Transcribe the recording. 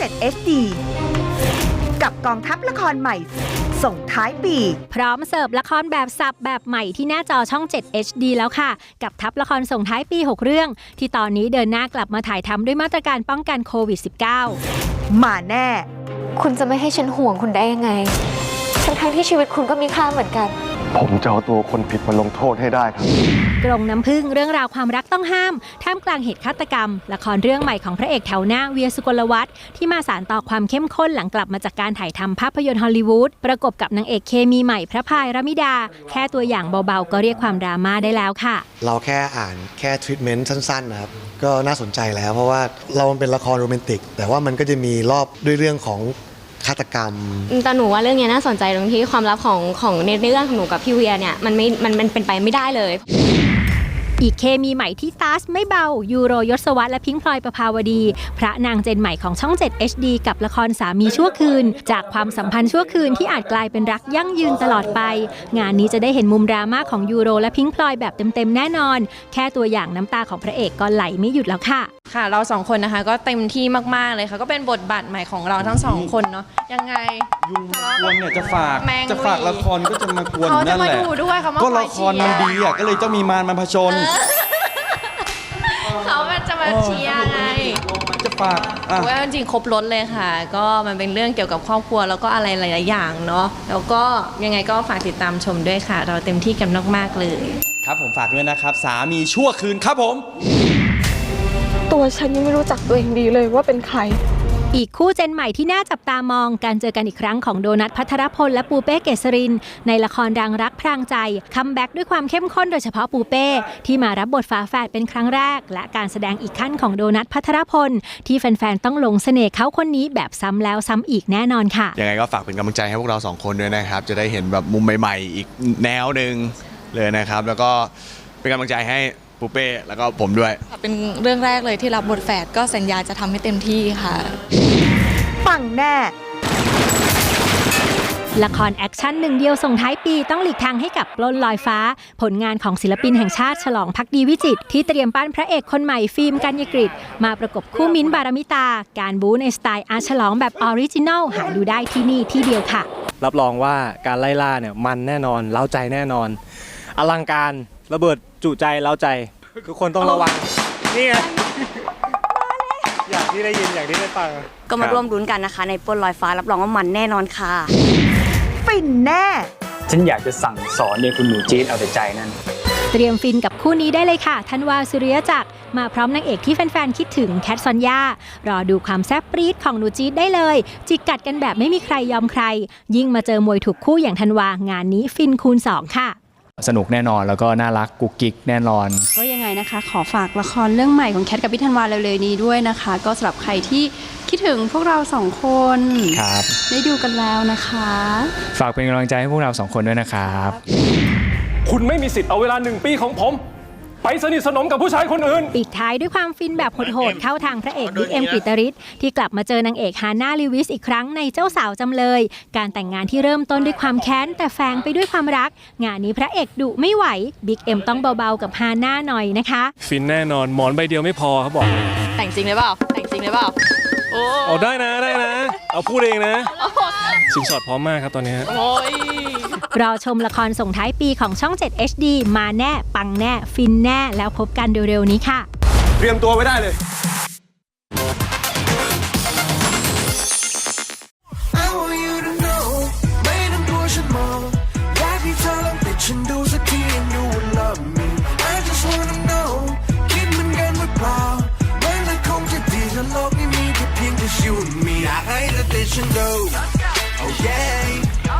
7 HD กับกองทัพละครใหม่ ส่งท้ายปี พร้อมเสิร์ฟละครแบบสับแบบใหม่ที่หน้าจอช่อง 7 HD แล้วค่ะ กับทัพละครส่งท้ายปี 6 เรื่อง ที่ตอนนี้เดินหน้ากลับมาถ่ายทำด้วยมาตรการป้องกันโควิด -19 มาแน่ คุณจะไม่ให้ฉันห่วงคุณได้ยังไง ทั้งทั้งๆที่ชีวิตคุณก็มีค่าเหมือนกัน ผมจะเอาตัวคนผิดมาลงโทษให้ได้ครับ กรงน้ำพึ่งเรื่องราวความรักต้องห้าม ท่ามกลางเหตุฆาตกรรม ละครเรื่องใหม่ของพระเอกแถวหน้าเวียสุกลวัฒน์ที่มาสารต่อความเข้มข้นหลังกลับมาจากการถ่ายทำภาพยนตร์ฮอลลีวูดประกบกับนางเอกเคมีใหม่พระพายรมิดา แค่ตัวอย่างเบาๆ ก็เรียกความดราม่าได้แล้วค่ะ เราแค่อ่านแค่ทรีทเมนต์สั้นๆนะครับก็น่าสนใจแล้วเพราะว่าเรามันเป็นละครโรแมนติก แต่ว่ามันก็จะมีรอบด้วยเรื่องของฆาตกรรมแต่หนูว่าเรื่องเนี้ยน่าสนใจตรงที่ความลับของของในเรื่องของหนูกับพี่เวียเนี่ยมันไม่มันมันเป็นไปไม่ได้เลย อีกเคมีใหม่ที่ตาสไม่เบา ยูโรยศวรรษและพิงพลอยประภาวดี พระนางเจนใหม่ของช่อง 7 HD กับละครสามีชั่วคืน จากความสัมพันธ์ชั่วคืนที่อาจกลายเป็นรักยั่งยืนตลอดไป งานนี้จะได้เห็นมุมดราม่าของยูโรและพิงพลอยแบบเต็มๆแน่นอน แค่ตัวอย่างน้ำตาของพระเอกก็ไหลไม่หยุดแล้วค่ะ ค่ะ เราสองคนนะคะ ก็เต็มที่มากๆเลยค่ะ ก็เป็นบทบาทใหม่ของเราทั้งสองคนเนาะยังไง ยุงมากวนเนี่ยจะฝากแมงจะฝากวี ละครก็จะมากวนอเขายู่จะนั่นมาแหละ ดูด้วยเขามาก็คอละยคเชีรมันยร์ดีอะก็เลยต้องมีมารมาผชนเขาจะมาเชียร์ไงจะฝากอะ ว่าจริงๆครบรถเลยค่ะ ก็มันเป็นเรื่องเกี่ยวกับครอบครัวแล้วก็อะไรหลาย ๆ อย่างเนาะแล้วก็ยังไงก็ฝากติดตามชมด้วยค่ะ เราเต็มที่กันมากๆเลย ครับผมฝากด้วยนะครับ สามีชั่วคืนครับผม ตัวฉันยังไม่รู้จักตัวเองดีเลยว่าเป็นใคร อีกคู่เจนใหม่ที่น่าจับตามองการเจอกันอีกครั้งของโดนัทพัทรพลและปูเป้เกษริน ในละครดังรักพรางใจ คัมแบ็กด้วยความเข้มข้นโดยเฉพาะปูเป้ ที่มารับบทฝาแฝดเป็นครั้งแรก และการแสดงอีกขั้นของโดนัทพัทรพล ที่แฟนๆ ต้องหลงเสน่ห์เขาคนนี้แบบซ้ำแล้วซ้ำอีกแน่นอนค่ะ ยังไงก็ฝากเป็นกำลังใจให้พวกเราสองคนด้วยนะครับ จะได้เห็นแบบมุมใหม่ๆ อีกแนวหนึ่งเลยนะครับ แล้วก็เป็นกำลังใจให้ ปูเป้แล้วก็ผมด้วย เป็นเรื่องแรกเลยที่รับบทแฝดก็สัญญาจะทำให้เต็มที่ค่ะ ปังแน่ ละครแอคชั่นหนึ่งเดียวส่งท้ายปีต้องหลีกทางให้กับปล้นลอยฟ้า ผลงานของศิลปินแห่งชาติฉลองพักดีวิจิตรที่เตรียมปั้นพระเอกคนใหม่ฟิล์มกัญญกฤษมาประกบคู่มิ้นท์บารมิตา การบู๊ในสไตล์อาฉลองแบบออริจินัลหาดูได้ที่นี่ที่เดียวค่ะ รับรองว่าการไล่ล่าเนี่ยมันแน่นอนเล้าใจแน่นอน อลังการ ระเบิดจุใจเล้าใจ ทุกคนต้องระวังนี่ไงอย่างที่ได้ยินอย่างที่ได้ฟังก็มาร่วมลุ้นกันนะคะ ในปล้นลอยฟ้ารับรองว่ามันแน่นอนค่ะ ฟินแน่ ฉันอยากจะสั่งสอนเนี่ยคุณหนูจี๊ดเอาแต่ใจนั่น เตรียมฟินกับคู่นี้ได้เลยค่ะธันวาสุริยจักร มาพร้อมนางเอกที่แฟนๆ คิดถึงแคทซอนยา รอดูความแซ่บปรี๊ดของหนูจี๊ดได้เลย จิกกัดกันแบบไม่มีใครยอมใคร ยิ่งมาเจอมวยถูกคู่อย่างธันวางานนี้ฟินคูณ 2 ค่ะ สนุกแน่นอนแล้วก็น่ารักกุ๊กกิ๊กแน่นอน ก็ยังไงนะคะ ขอฝากละครเรื่องใหม่ของแคทกับพี่ธันวาเร็วๆนี้ด้วยนะคะ ก็สำหรับใครที่คิดถึงพวกเราสองคนครับ ได้ดูกันแล้วนะคะ ฝากเป็นกำลังใจให้พวกเราสองคนด้วยนะครับ คุณไม่มีสิทธิ์เอาเวลาหนึ่งปีของผม ไปสนิทสนมกับผู้ชายคนอื่น ปิดท้ายด้วยความฟินแบบโหดๆเข้าทางพระเอกบิ๊กเอ็มกฤตริศที่กลับมาเจอนางเอกฮาน่าลิวิสอีกครั้งในเจ้าสาวจำเลย การแต่งงานที่เริ่มต้นด้วยความแค้น แต่แฝงไปด้วยความรัก งานนี้พระเอกดุไม่ไหวบิ๊กเอ็มต้องเบาๆกับฮาน่าหน่อยนะคะ ฟินแน่นอนหมอนใบเดียวไม่พอเขาบอกแต่งจริงเลยเปล่าแต่งจริงเลยเปล่าโอ้เอาได้นะได้นะ เอาพูดเองนะสินสอดพร้อมมากครับตอนนี้ โอ้ย รอชมละครส่งท้ายปีของช่อง 7 HD มาแน่ปังแน่ ฟินแน่แล้วพบกันเร็วๆนี้ค่ะ เตรียมตัวไว้ได้เลย I want you to know ไม่ต้องกลัวฉันมองอยากให้เธอลองติดฉันดูสักที and you will love me I just wanna know คิดเหมือนกันหรือเปล่ามันจะคงจะดีถ้าโลกนี้มีแค่เพียงแค่ you and me อยากให้เธอติดฉันดู oh yeah